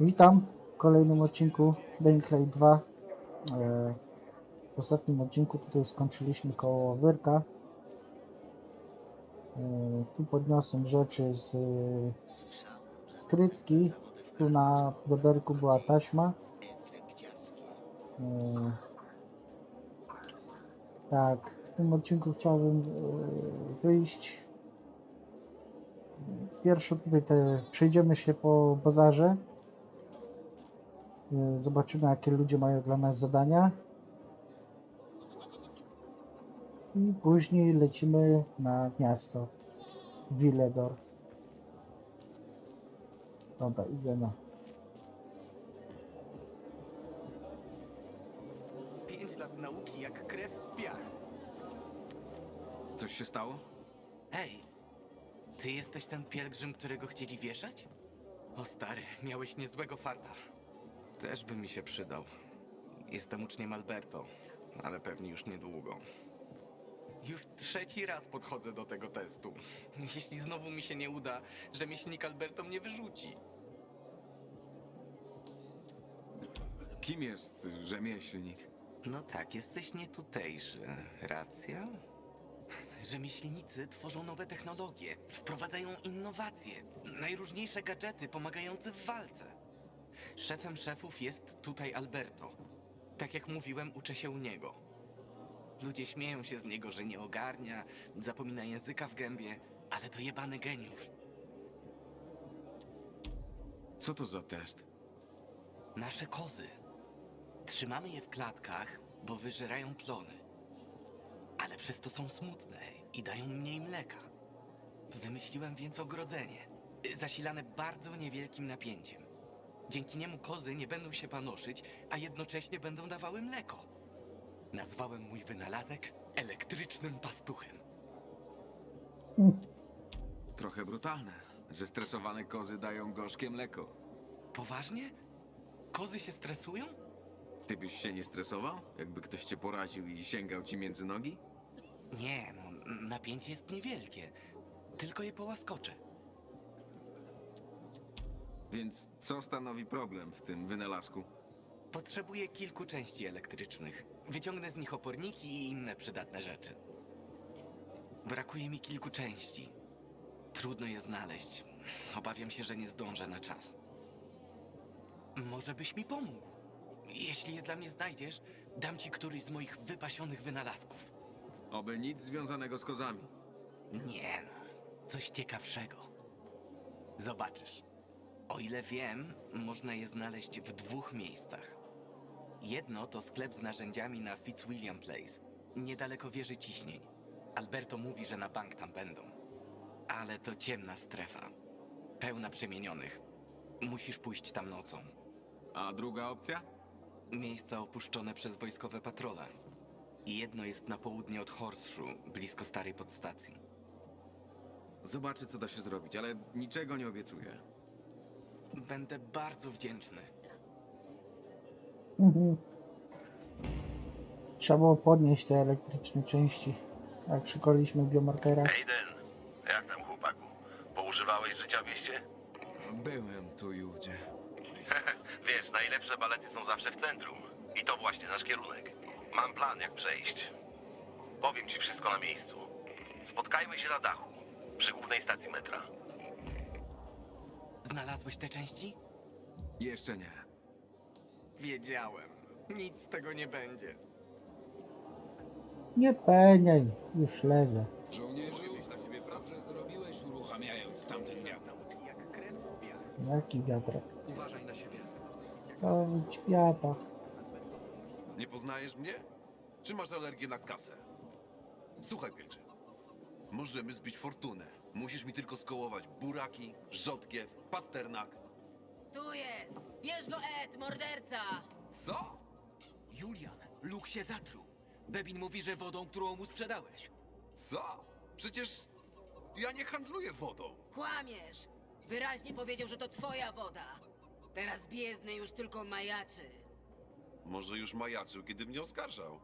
Witam w kolejnym odcinku Light 2. E, W ostatnim odcinku tutaj skończyliśmy koło Wyrka. E, Tu podniosłem rzeczy z e, skrytki. Tu na doberku była taśma. Tak, w tym odcinku chciałbym wyjść. Pierwsze tutaj te, przejdziemy się po bazarze. Y, Zobaczymy, jakie ludzie mają dla nas zadania. I później lecimy na miasto. Villedor. Dobra, idziemy. Pięć lat nauki jak krew w piach. Coś się stało? Hej, ty jesteś ten pielgrzym, którego chcieli wieszać? O stary, miałeś niezłego farta. Też by mi się przydał. Jestem uczniem Alberto, ale pewnie już niedługo. Już trzeci raz podchodzę do tego testu. Jeśli znowu mi się nie uda, rzemieślnik Alberto mnie wyrzuci. Kim jest rzemieślnik? No tak, jesteś nietutejszy. Racja? Rzemieślnicy tworzą nowe technologie, wprowadzają innowacje, najróżniejsze gadżety pomagające w walce. Szefem szefów jest tutaj Alberto. Tak jak mówiłem, uczę się u niego. Ludzie śmieją się z niego, że nie ogarnia, zapomina języka w gębie, ale to jebany geniusz. Co to za test? Nasze kozy. Trzymamy je w klatkach, bo wyżerają plony. Ale przez to są smutne i dają mniej mleka. Wymyśliłem więc ogrodzenie, zasilane bardzo niewielkim napięciem. Dzięki niemu kozy nie będą się panoszyć, a jednocześnie będą dawały mleko. Nazwałem mój wynalazek elektrycznym pastuchem. Trochę brutalne. Zestresowane kozy dają gorzkie mleko. Poważnie? Kozy się stresują? Ty byś się nie stresował? Jakby ktoś cię poraził i sięgał ci między nogi? Nie, no, napięcie jest niewielkie. Tylko je połaskoczę. Więc co stanowi problem w tym wynalazku? Potrzebuję kilku części elektrycznych. Wyciągnę z nich oporniki i inne przydatne rzeczy. Brakuje mi kilku części. Trudno je znaleźć. Obawiam się, że nie zdążę na czas. Może byś mi pomógł? Jeśli je dla mnie znajdziesz, dam ci któryś z moich wypasionych wynalazków. Oby nic związanego z kozami. Nie no, coś ciekawszego. Zobaczysz. O ile wiem, można je znaleźć w dwóch miejscach. Jedno to sklep z narzędziami na Fitzwilliam Place, niedaleko wieży ciśnień. Alberto mówi, że na bank tam będą. Ale to ciemna strefa. Pełna przemienionych. Musisz pójść tam nocą. A druga opcja? Miejsca opuszczone przez wojskowe patrole. Jedno jest na południe od Horseshoe, blisko starej podstacji. Zobaczę, co da się zrobić, ale niczego nie obiecuję. Będę bardzo wdzięczny. Mhm. Trzeba było podnieść te elektryczne części. Jak szykoliśmy w biomarkerach. Aiden, jak tam chłopaku? Poużywałeś życia w mieście? Byłem tu i ówdzie. Wiesz, najlepsze balety są zawsze w centrum. I to właśnie nasz kierunek. Mam plan, jak przejść. Powiem ci wszystko na miejscu. Spotkajmy się na dachu, przy głównej stacji metra. Znalazłeś te części? Jeszcze nie. Wiedziałem. Nic z tego nie będzie. Nie peniaj, już lezę. Żołnierzu, dobrze zrobiłeś uruchamiając tamten wiatrak. Jak krew w. Jaki wiatrak? Uważaj na siebie. Cały świata. Nie poznajesz mnie? Czy masz alergię na kasę? Słuchaj, Pielczy. Możemy zbić fortunę. Musisz mi tylko skołować buraki, rzodkiew, pasternak. Tu jest! Bierz go, Ed, morderca! Co? Julian, Luke się zatruł. Bebin mówi, że wodą, którą mu sprzedałeś. Co? Przecież ja nie handluję wodą. Kłamiesz! Wyraźnie powiedział, że to twoja woda. Teraz biedny już tylko majaczy. Może już majaczył, kiedy mnie oskarżał.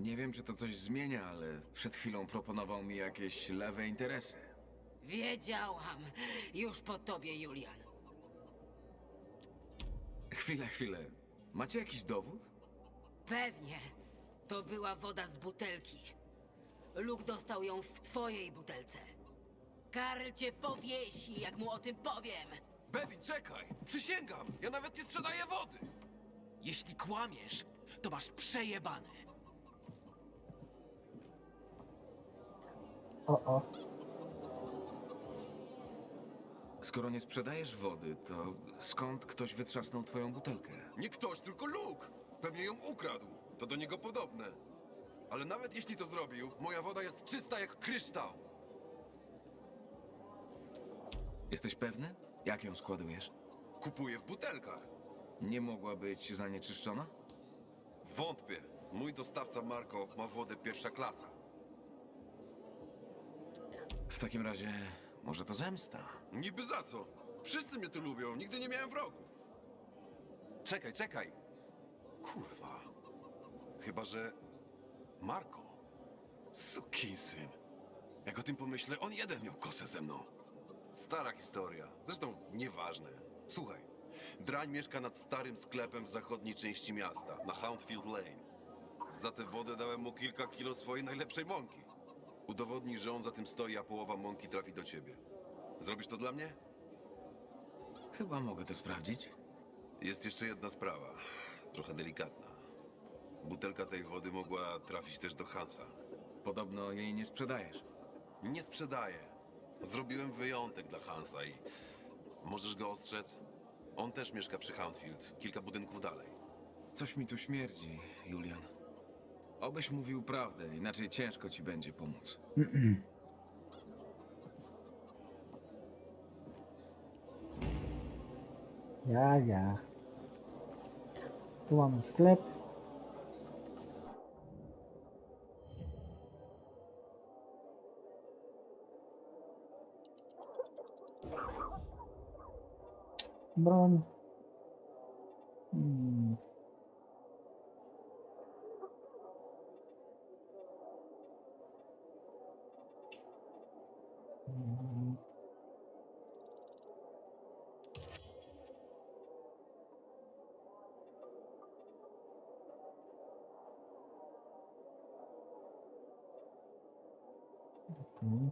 Nie wiem, czy to coś zmienia, ale przed chwilą proponował mi jakieś lewe interesy. Wiedziałam. Już po tobie, Julian. Chwilę, chwilę. Macie jakiś dowód? Pewnie. To była woda z butelki. Luke dostał ją w twojej butelce. Karl cię powiesi, jak mu o tym powiem. Bebin, czekaj! Przysięgam! Ja nawet nie sprzedaję wody! Jeśli kłamiesz, to masz przejebane. O, o. Skoro nie sprzedajesz wody, to skąd ktoś wytrzasnął twoją butelkę? Nie ktoś, tylko Luke! Pewnie ją ukradł. To do niego podobne. Ale nawet jeśli to zrobił, moja woda jest czysta jak kryształ. Jesteś pewny? Jak ją składujesz? Kupuję w butelkach. Nie mogła być zanieczyszczona? Wątpię. Mój dostawca Marko ma wodę pierwsza klasa. W takim razie, może to zemsta? Niby za co? Wszyscy mnie tu lubią, nigdy nie miałem wrogów. Czekaj, czekaj. Kurwa. Chyba, że... Marko. Sukinsyn. Jak o tym pomyślę, on jeden miał kosę ze mną. Stara historia. Zresztą nieważne. Słuchaj. Drań mieszka nad starym sklepem w zachodniej części miasta, na Houndfield Lane. Za tę wodę dałem mu kilka kilo swojej najlepszej mąki. Udowodnij, że on za tym stoi, a połowa mąki trafi do ciebie. Zrobisz to dla mnie? Chyba mogę to sprawdzić. Jest jeszcze jedna sprawa, trochę delikatna. Butelka tej wody mogła trafić też do Hansa. Podobno jej nie sprzedajesz. Nie sprzedaję. Zrobiłem wyjątek dla Hansa i możesz go ostrzec? On też mieszka przy Houndfield, kilka budynków dalej. Coś mi tu śmierdzi, Julian. Obyś mówił prawdę, inaczej ciężko ci będzie pomóc. Ja, ja. Tu mamy sklep. Broń. Hmm.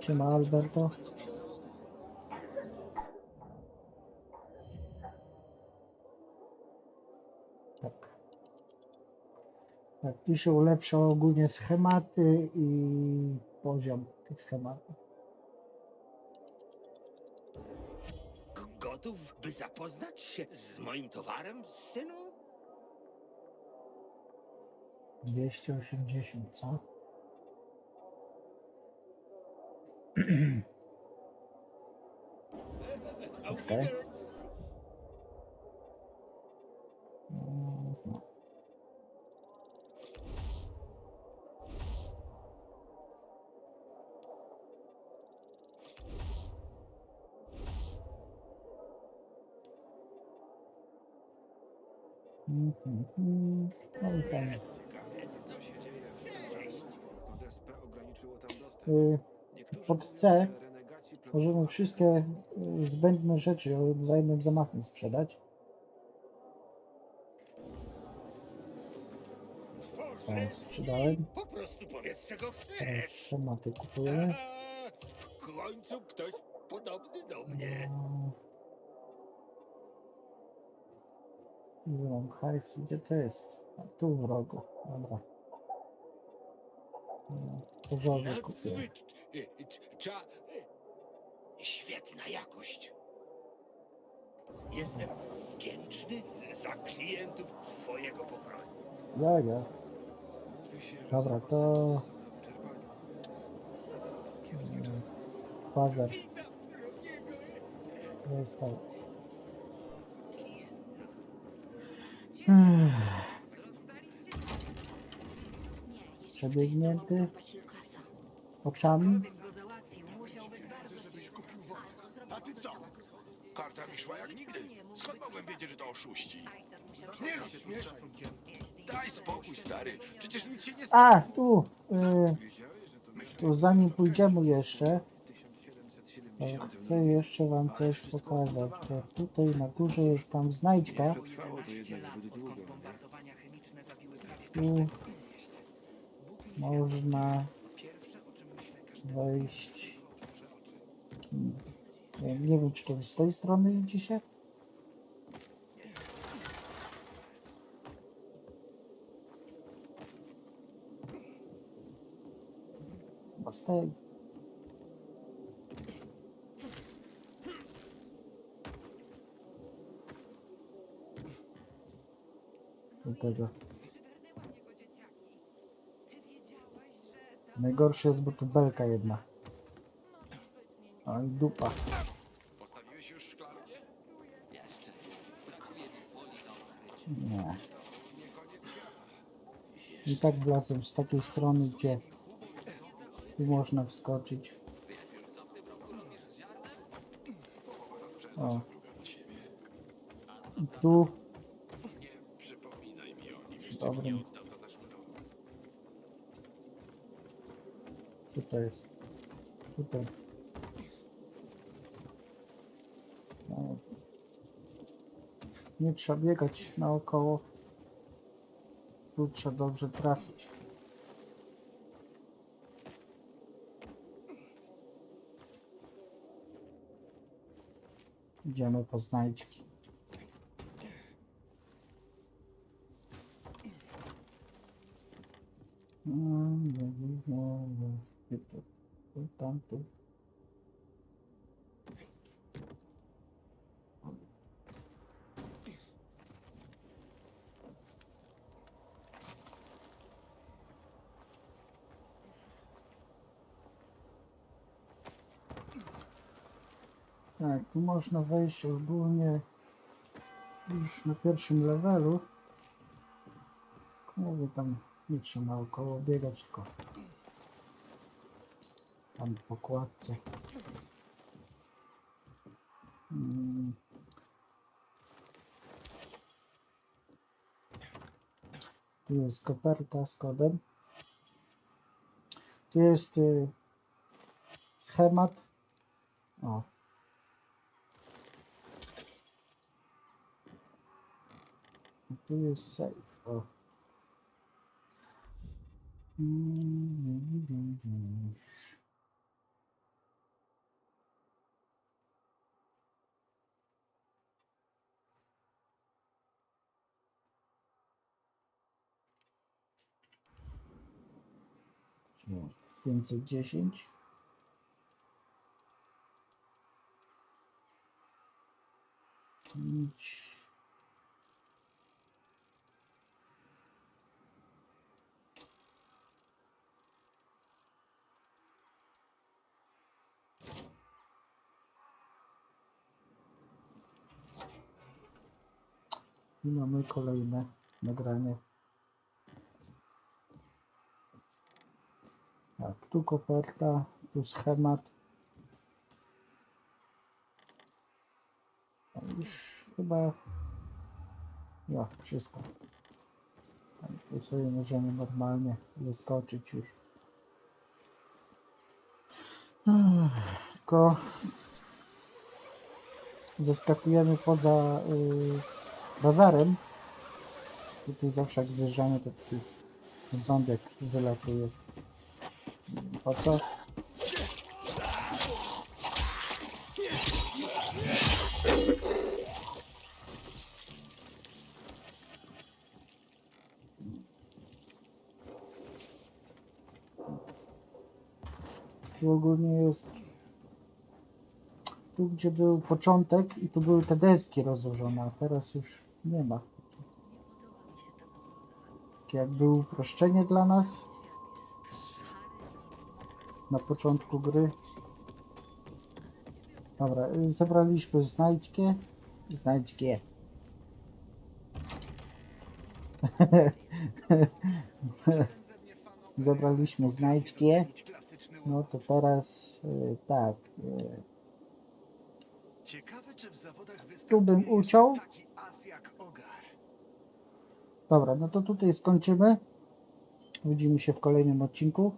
Siema Alberto. Tak. Tak, się ulepsza ogólnie schematy i poziom tych schematów. Gotów, by zapoznać się z moim towarem, synu? 280, co? Auf. Wiedersehen. No i tam. Y, Pod C możemy wszystkie y, zbędne rzeczy za jednym zamachem sprzedać. Tworzy sprzedałem. Po prostu powiedz, czego Teraz chcesz. schematy kupujemy. A, w końcu ktoś podobny do mnie. Nie mam hajsu, gdzie to jest? A, tu w rogu, dobra. No, Porządek kupię. Nadzwyczajna. Świetna jakość. Jestem wdzięczny za klientów twojego pokroju. Ja, ja. Dobra, to... Bazar, Witam drogiego. jest to. Go załatwił, musiał być bardzo A ty co? Karta mi szła jak nigdy. Skąd mogłem wiedzieć, że to oszuści? Nie śmiesz. Daj spokój, stary. Przecież nic się nie A, tu! Y, tu zanim pójdziemy jeszcze, chcę jeszcze wam coś pokazać. To tutaj na górze jest tam znajdźka. Tu można wejść. Nie, wiem, czy to z tej strony idzie się? Z tej. Do tego. Najgorsze jest, bo tu belka jedna. A i dupa. Postawiłeś już szklarnię? Jeszcze. Brakuje folii na ukrycie. Nie. I tak wlazłem z takiej strony, gdzie tu można wskoczyć. O. I tu Nie przypominaj mi o nim. przy Jeszcze mi nie dobrym. Tutaj jest. Tutaj. No. Nie trzeba biegać naokoło. Tu trzeba dobrze trafić. Idziemy po znajdźki. Nie, nie, nie, nie. Tu, tu, tu, tam, tu. Tak, tu można wejść ogólnie już na pierwszym levelu. Mówię, tam nie trzeba naokoło biegać, tam po kładce. Mm. Tu jest koperta z kodem. Tu jest y, schemat. O. Tu jest safe. O. 510 dziesięć. Pięć. I mamy kolejne nagranie. Tak, tu koperta, tu schemat. No Już chyba... Ja, wszystko. Tu sobie możemy normalnie zaskoczyć już. Tylko zaskakujemy poza y, bazarem. Tutaj zawsze jak zjeżdżamy, to taki ząbek wylatuje. Po co? Tu ogólnie jest tu gdzie był początek i tu były te deski rozłożone, a teraz już nie ma. Takie jakby uproszczenie dla nas na początku gry. Dobra, y, zebraliśmy znajdźkę. Znajdźkie. Zebraliśmy znajdźkie. No to teraz y, tak. y, Ciekawe, czy w zawodach Tu bym uciął. Jak Ogar. Dobra, no to tutaj skończymy. Widzimy się w kolejnym odcinku.